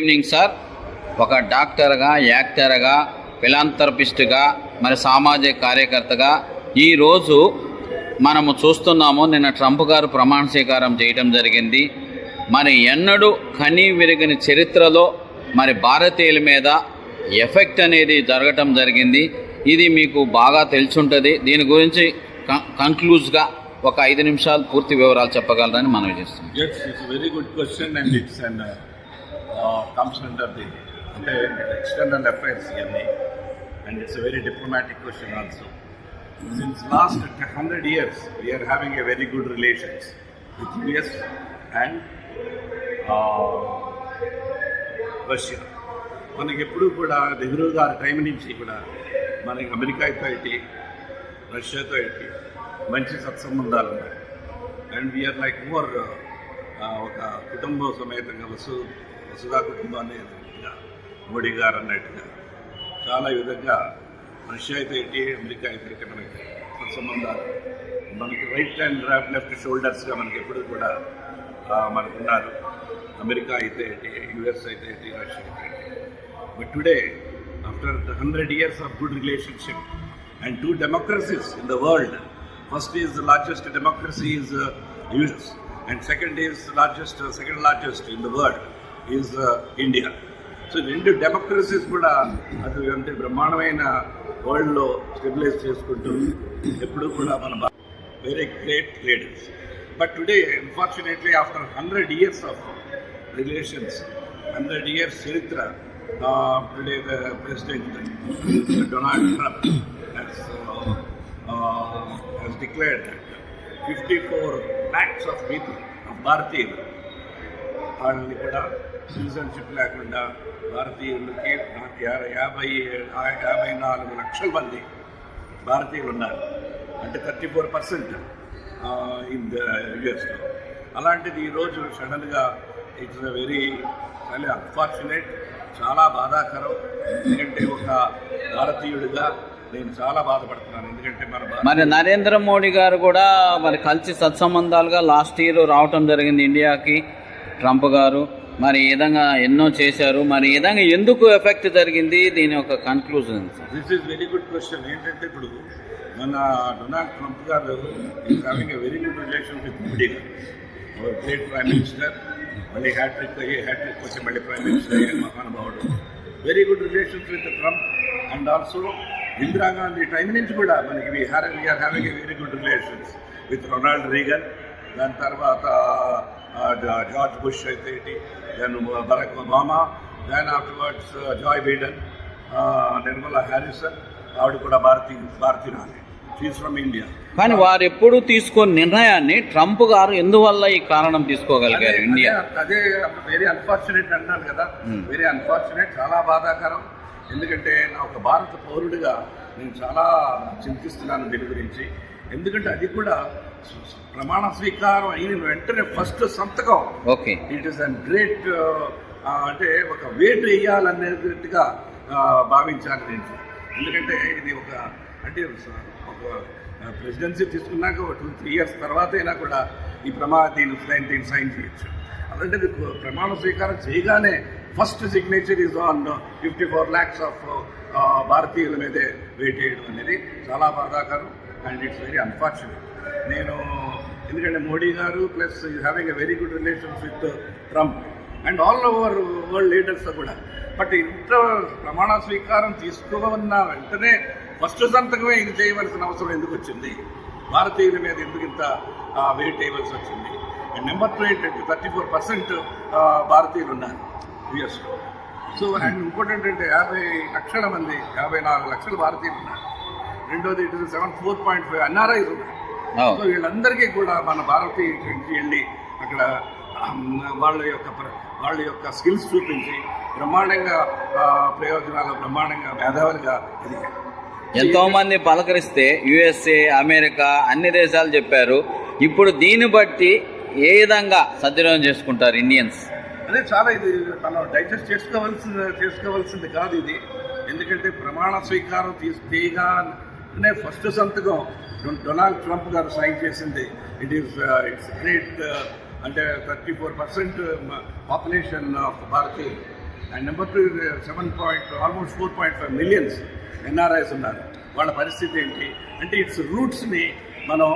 Evening sir. ఒక డాక్టర్గా యాక్టర్గా ఫిలాంథరపిస్ట్గా మరి సామాజిక కార్యకర్తగా ఈరోజు మనము చూస్తున్నాము. నిన్న ట్రంప్ గారు ప్రమాణ స్వీకారం చేయటం జరిగింది. మరి ఎన్నడూ కనీ విరిగిన చరిత్రలో మరి భారతీయుల మీద ఎఫెక్ట్ అనేది జరగటం జరిగింది. ఇది మీకు బాగా తెలుసుంటుంది. దీని గురించి కంక్లూజ్గా ఒక ఐదు నిమిషాలు పూర్తి వివరాలు చెప్పగలరని మనం చేస్తున్నాం. Very good question and it's and commissioner the అంటే ఎక్స్టర్నల్ అఫైర్స్ ఇవన్నీ. And it's very diplomatic question also since last hundred years we are having a very good relations with US and Russia మనకి ఎప్పుడూ కూడా నెహ్రూ గారి time నుంచి కూడా మనకి అమెరికాతో ఐటీ రష్యాతో ఐటీ మంచి సత్సంబంధాలు ఉన్నాయి. అండ్ వీఆర్ లైక్ మోర్ ఒక కుటుంబ సమేతంగా వసూ వసుధా కుటుంబాన్ని అన్నట్టుగా మోడీ గారు అన్నట్టుగా చాలా విధంగా రష్యా అయితే ఏంటి అమెరికా అయితే మనకి సంబంధాలు. మనకి రైట్ అండ్ లెఫ్ట్ షోల్డర్స్గా మనకి ఎప్పుడు కూడా ఆ, మనకున్నారు. అమెరికా అయితే ఏంటి యుఎస్ అయితే ఏంటి రష్యా అయితే ఏంటి. But today after the hundred years of good relationship and two democracies in the world first is largest democracy democracy is uh, and second and largest second largest in the world is India so రెండు democracies కూడా అది అంటే బ్రహ్మాండమైన వరల్డ్లో stabilise చేసుకుంటూ ఎప్పుడు కూడా మన very great leaders but today unfortunately after hundred years of relations hundred years చరిత్ర today the president Donald Trump has, uh, uh, has declared that 54 lakhs of భారతీయులు వాళ్ళని కూడా సిటిజన్షిప్ లేకుండా భారతీయులకి యాభై యాభై నాలుగు లక్షల మంది భారతీయులు ఉన్నారు అంటే thirty four percent in the యుఎస్లో అలాంటిది ఈరోజు సడన్గా ఇట్స్ అ వెరీ చాలా అన్ఫార్చునేట్ చాలా బాధాకరం. ఎందుకంటే ఒక భారతీయుడిగా నేను చాలా బాధపడుతున్నాను. ఎందుకంటే మన మరి నరేంద్ర మోడీ గారు కూడా మరి కలిసి సత్సంబంధాలుగా లాస్ట్ ఇయర్ రావటం జరిగింది ఇండియాకి. ట్రంప్ గారు మరి ఈ విధంగా ఎన్నో చేశారు. మరి ఈ విధంగా ఎందుకు ఎఫెక్ట్ జరిగింది? దీని యొక్క conclusion this is very good question ఏంటంటే ఇప్పుడు మన డొనాల్డ్ ట్రంప్ గారు having very good relation with Modi గారు గ్రేట్ ప్రైమ్ మినిస్టర్ మళ్ళీ హ్యాట్రిక్ అయ్యి హ్యాట్రిక్ వచ్చి మళ్ళీ ప్రైమ్ మినిస్టర్ అయ్యే మహానుభావుడు. Very good relations with Trump and also Indira Gandhi time నుంచి కూడా మనకి we are we are having a very good relations with Ronald Reagan దాని తర్వాత జార్జ్ బుష్ అయితే then Barack Obama then afterwards Joe Biden Nirmala Harrison ఆవిడ కూడా భారతీయ భారతీయురాలే. From India కానీ వారు ఎప్పుడు తీసుకున్న నిర్ణయాన్ని ట్రంప్ గారు ఎందువల్ల ఈ కారణం తీసుకోగలిగారు ఇండియా? అదే వెరీ అన్ఫార్చునేట్ అంటాను కదా. Hmm. వెరీ అన్ఫార్చునేట్ చాలా బాధాకరం. ఎందుకంటే నా ఒక భారత పౌరుడిగా నేను చాలా చింతిస్తున్నాను దీని గురించి. ఎందుకంటే అది కూడా ప్రమాణ స్వీకారం అయిన వెంటనే ఫస్ట్ సంతకం. Okay. It is an great అంటే ఒక వేటు వేయాలనేట్టుగా భావించాను నేను ఎందుకంటే ఇది ఒక అంటే ఒక ప్రెసిడెన్సీ తీసుకున్నాక ఒక టూ త్రీ ఇయర్స్ తర్వాత అయినా కూడా ఈ ప్రమా దీని సైన్ దీన్ని సైన్ చేయొచ్చు. అలాంటిది ప్రమాణ స్వీకారం చేయగానే first signature is on fifty four lakhs of భారతీయుల మీదే వెయిట్ చేయడం అనేది చాలా బాధాకరం. అండ్ ఇట్స్ వెరీ అన్ఫార్చునేట్ నేను ఎందుకంటే మోడీ గారు plus having a very good relations with Trump and all over world leaders కూడా. బట్ ఇంత ప్రమాణ స్వీకారం తీసుకోవన్న వెంటనే ఫస్ట్ సంతకమే ఇది చేయవలసిన అవసరం ఎందుకు వచ్చింది? భారతీయుల మీద ఎందుకు ఇంత వెయిట్ చేయవలసి వచ్చింది? అండ్ నెంబర్ టూ ఏంటంటే థర్టీ ఫోర్ పర్సెంట్ భారతీయులు ఉన్నారు. యుఎస్లో సో అండ్ ఇంకోటి ఏంటంటే యాభై లక్షల మంది యాభై నాలుగు లక్షల భారతీయులు ఉన్నారు. రెండోది ఇటు seven four point five NRIs ఉన్నారు. సో వీళ్ళందరికీ కూడా మన భారతీయ వెళ్ళి అక్కడ వాళ్ళ యొక్క వాళ్ళ యొక్క స్కిల్స్ చూపించి బ్రహ్మాండంగా ప్రయోజనాలు బ్రహ్మాండంగా మేధావులుగా ఎదిగారు ఎంతో మంది పలకరిస్తే యుఎస్ఏ అమెరికా అన్ని దేశాలు చెప్పారు. ఇప్పుడు దీన్ని బట్టి ఏ విధంగా సద్వినియోగం చేసుకుంటారు ఇండియన్స్? అదే చాలా ఇది మనం డైజెస్ట్ చేసుకోవాల్సింది చేసుకోవాల్సింది కాదు ఇది. ఎందుకంటే ప్రమాణ స్వీకారం తీసు అనే ఫస్ట్ సంతకం డొనాల్డ్ ట్రంప్ గారు సైన్ చేసింది. ఇట్ ఈస్ ఇట్స్ గ్రేట్ అంటే thirty four percent population of భారతీయులు and number two seven point almost four point five millions NRIs ఉన్నారు. వాళ్ళ పరిస్థితి ఏంటి? అంటే ఇట్స్ రూట్స్ని మనం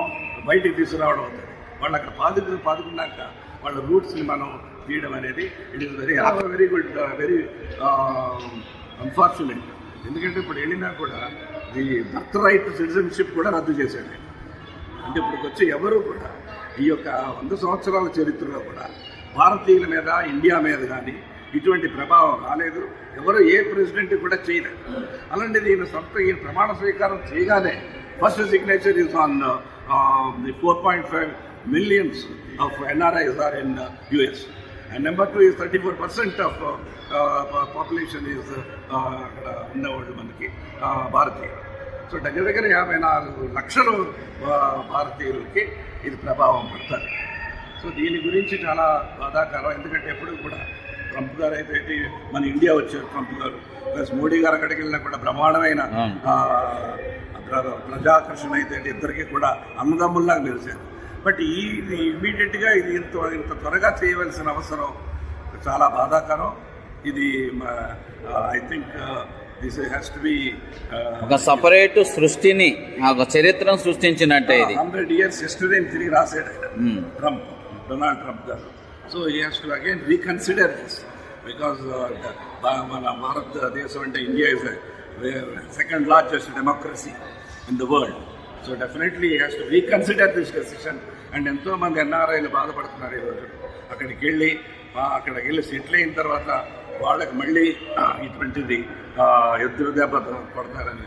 బయటికి తీసుకురావడం అవుతుంది. వాళ్ళు అక్కడ పాదుకు పాదుకున్నాక వాళ్ళ రూట్స్ని మనం తీయడం అనేది it is very very good very unfortunate ఎందుకంటే ఇప్పుడు వెళ్ళినా కూడా ఈ బర్త్ రైట్ సిటిజన్షిప్ కూడా రద్దు చేశాడు. అంటే ఇప్పటికి వచ్చి ఎవరు కూడా ఈ యొక్క వంద సంవత్సరాల చరిత్రలో కూడా భారతీయుల మీద ఇండియా మీద కానీ ఇటువంటి ప్రభావం రాలేదు. ఎవరు ఏ ప్రెసిడెంట్ కూడా చేయలేదు అలాంటిది ఈయన సొంత ఈయన ప్రమాణ స్వీకారం చేయగానే first signature is on the four point five millions of NRIs are in US. And number two is thirty four percent of population is అక్కడ ఉన్నవాళ్ళు మనకి భారతీయులు. సో దగ్గర దగ్గర యాభై నాలుగు లక్షలు భారతీయులకి ఇది ప్రభావం పడుతుంది. సో దీని గురించి చాలా బాధాకరం. ఎందుకంటే ఎప్పుడు కూడా ట్రంప్ గారు అయితే మన ఇండియా వచ్చారు ట్రంప్ గారు. ప్లస్ మోడీ గారు అక్కడికి వెళ్ళినా కూడా బ్రహ్మాండమైన ప్రజాకర్షణ అయితే ఇద్దరికి కూడా అన్నదమ్ముల్లాగా మెలిశారు బట్ ఈ ఇమీడియట్గా ఇది ఇంత ఇంత త్వరగా చేయవలసిన అవసరం చాలా బాధాకరం. ఇది ఐ థింక్ ఒక సపరేట్ సృష్టిని ఒక చరిత్రను సృష్టించినట్టే ఇది. హండ్రెడ్ ఇయర్స్ హిస్టరీ తిరిగి రాశాడు. ట్రంప్ డొనాల్డ్ ట్రంప్ గారు. So he has to again reconsider this because మన భారతదేశం అంటే India is second largest democracy in the world so definitely he has to reconsider this decision and ఎంతోమంది ఎన్ఆర్ఐలు బాధపడుతున్నారు ఈరోజు అక్కడికి వెళ్ళి అక్కడికి వెళ్ళి సెటిల్ అయిన తర్వాత వాళ్ళకి మళ్ళీ ఇటువంటిది ఎదురు దెబ్బ కొడతారని.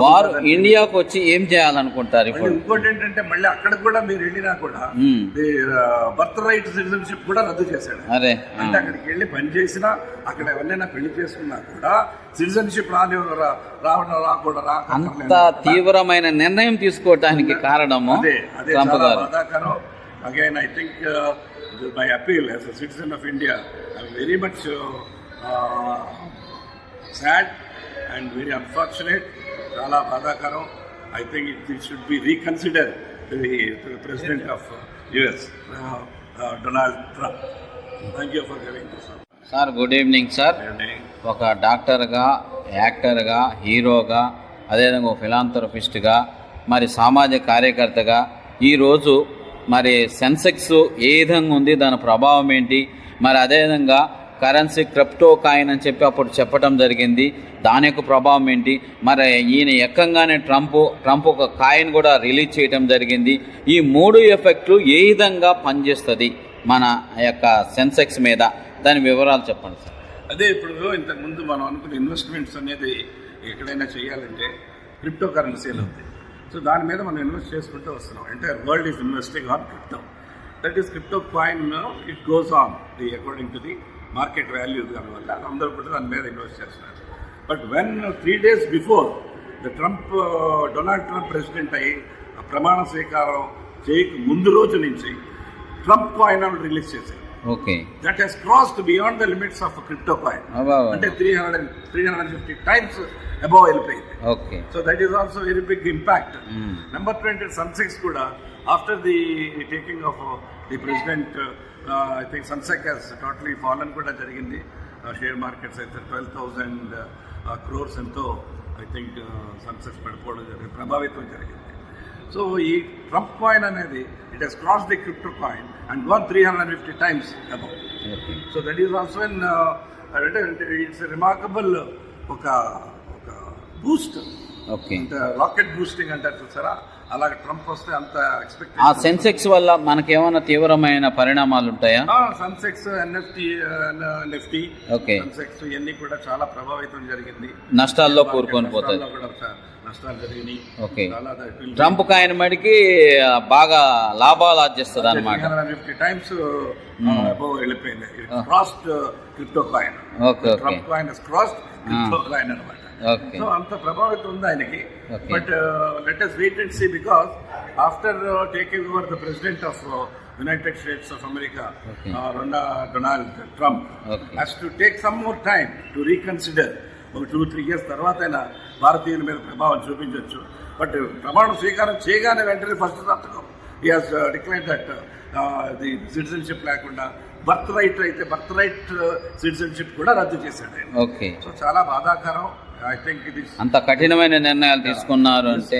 వారు ఇండియాకు వచ్చి ఏం చేయాలనుకుంటారు ఇప్పుడు? ఇంకోటి ఏంటంటే మళ్ళీ అక్కడ కూడా మీరు వెళ్ళినా కూడా. బర్త్ రైట్ సిటిజన్షిప్ కూడా రద్దు చేశాడు. అరే. అంటే అక్కడికి వెళ్ళి పని చేసినా అక్కడ ఎవరైనా పెళ్ళి చేసుకున్నా కూడా సిటిజన్షిప్ రాని రా- రావడం రాకూడదు అంత తీవ్రమైన నిర్ణయం తీసుకోవటానికి కారణము అదే బాధాకరం. Again I think my appeal as a citizen of India I very much sad and very unfortunate చాలా బాధాకరం. I think it should be reconsider the president of US Donald Trump thank you for giving this sir good evening sir ఒక డాక్టర్గా యాక్టర్గా హీరోగా అదేవిధంగా ఒక ఫిలాంథ్రఫిస్ట్గా మరి సామాజిక కార్యకర్తగా ఈరోజు మరి సెన్సెక్స్ ఏ విధంగా ఉంది దాని ప్రభావం ఏంటి? మరి అదేవిధంగా కరెన్సీ క్రిప్టో కాయిన్ అని చెప్పి అప్పుడు చెప్పడం జరిగింది. దాని యొక్క ప్రభావం ఏంటి? మరి ఈయన ఎక్కంగానే ట్రంప్ ట్రంప్ ఒక కాయిన్ కూడా రిలీజ్ చేయడం జరిగింది. ఈ మూడు ఎఫెక్ట్లు ఏ విధంగా పనిచేస్తుంది? మన యొక్క సెన్సెక్స్ మీద దాని వివరాలు చెప్పండి సార్. అదే ఇప్పుడు ఇంతకుముందు మనం అనుకున్న ఇన్వెస్ట్మెంట్స్ అనేది ఎక్కడైనా చేయాలంటే క్రిప్టో కరెన్సీలు ఉంది. సో దాని మీద మనం ఇన్వెస్ట్ చేసుకుంటూ వస్తున్నాం. అంటే world is investing on crypto that is crypto coin it goes on the according to the market value దానివల్ల అందరూ కూడా దాని మీద ఇన్వెస్ట్ చేస్తున్నారు. But when three days before the Trump Donald Trump president అయ్యి ప్రమాణ స్వీకారం చేయక ముందు రోజు నుంచి ట్రంప్ కాయిన్ రిలీజ్ చేశారు. Okay. That has crossed beyond the limits of crypto coin అంటే three hundred three hundred fifty times above వెళ్ళిపోయింది. Okay. So that is also very big impact. Number twenty Sensex కూడా after the taking of the president I think Sensex has totally fallen కూడా జరిగింది. Share markets అయితే twelve thousand crores ఎంతో I think Sensex పడిపోవడం జరిగింది ప్రభావితం జరిగింది. సో ఈ ట్రంప్ కాయిన్ అనేది it has cross the crypto coin and gone three hundred fifty times okay so that is also in అంటే ఇట్స్ రిమార్కబుల్ ఒక ఒక బూస్ట్ రాకెట్ బూస్టింగ్ అంటారు చూసారా? అలాగే ట్రంప్ వస్తే అంత ఎక్స్పెక్ట్ ఆ సెన్సెక్స్ వల్ల మనకేమైనా తీవ్రమైన పరిణామాలు ఉంటాయా? Sensex Nifty Nifty okay Sensex ఇవన్నీ కూడా చాలా ప్రభావితం జరిగింది. నష్టాల్లో కూరుకొని పోతుంది చా- నష్టాలు జరిగినాయి. ఓకే ట్రంప్ కాయన మడికి బాగా లాభాలు ఆర్జిస్తుంది అనమాట 350 టైమ్స్ వెళ్ళిపోయింది. Crossed crypto coin okay Trump coin crossed crypto coin అనమాట సో అంత ప్రభావితం ఉంది ఆయనకి. But let us wait and see because after taking over the president of United States of America Okay. Donald Trump. Has to take some more time to reconsider ఒక two three years తర్వాత అయినా భారతీయుల మీద ప్రభావం చూపించవచ్చు but ప్రమాణ స్వీకారం చేయగానే వెంటనే ఫస్ట్ సంతకం. He has declare that the citizenship లేకుండా బర్త్ రైట్ అయితే బర్త్ రైట్ సిటిజన్షిప్ కూడా రద్దు చేశాడు ఆయన. సో చాలా బాధాకరం. అంత కఠినమైన నిర్ణయాలు తీసుకున్నారు అంటే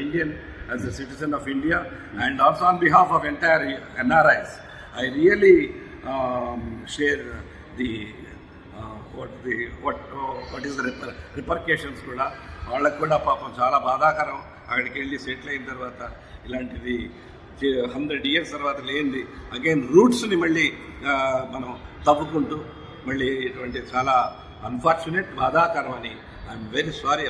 Indian as a citizen of India and also on behalf of entire NRIs I really share the what the what what is the repercussions కూడా. వాళ్ళకు కూడా పాపం చాలా బాధాకరం. అక్కడికి వెళ్ళి సెటిల్ అయిన తర్వాత ఇలాంటిది హండ్రెడ్ ఇయర్స్ తర్వాత లేనిది. అగైన్ రూట్స్ని మళ్ళీ ఆ, మనం తవ్వుకుంటూ మళ్ళీ ఇటువంటి చాలా అన్ఫార్చునేట్ బాధాకరం అని ఐఎమ్ వెరీ సారీ